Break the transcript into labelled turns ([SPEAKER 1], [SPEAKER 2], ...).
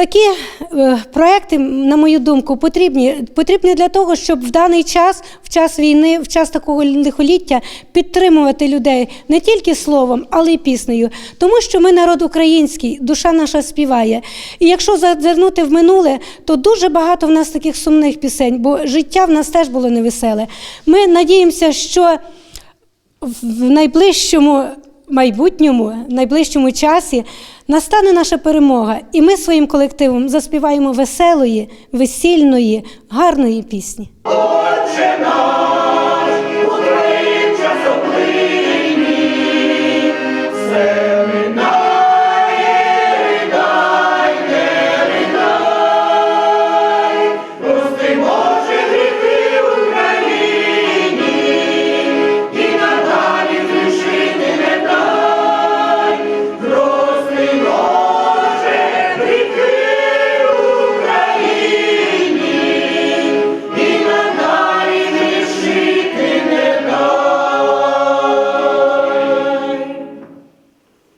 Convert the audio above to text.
[SPEAKER 1] Такі е, проекти, на мою думку, потрібні. Потрібні для того, щоб в даний час, в час війни, в час такого лихоліття, підтримувати людей не тільки словом, але й піснею. Тому що ми народ український, душа наша співає. І якщо зазирнути в минуле, то дуже багато в нас таких сумних пісень, бо життя в нас теж було невеселе. Ми надіємося, що в найближчому майбутньому, в найближчому часі настане наша перемога, і ми своїм колективом заспіваємо веселої, весільної, гарної пісні.
[SPEAKER 2] Отче наш,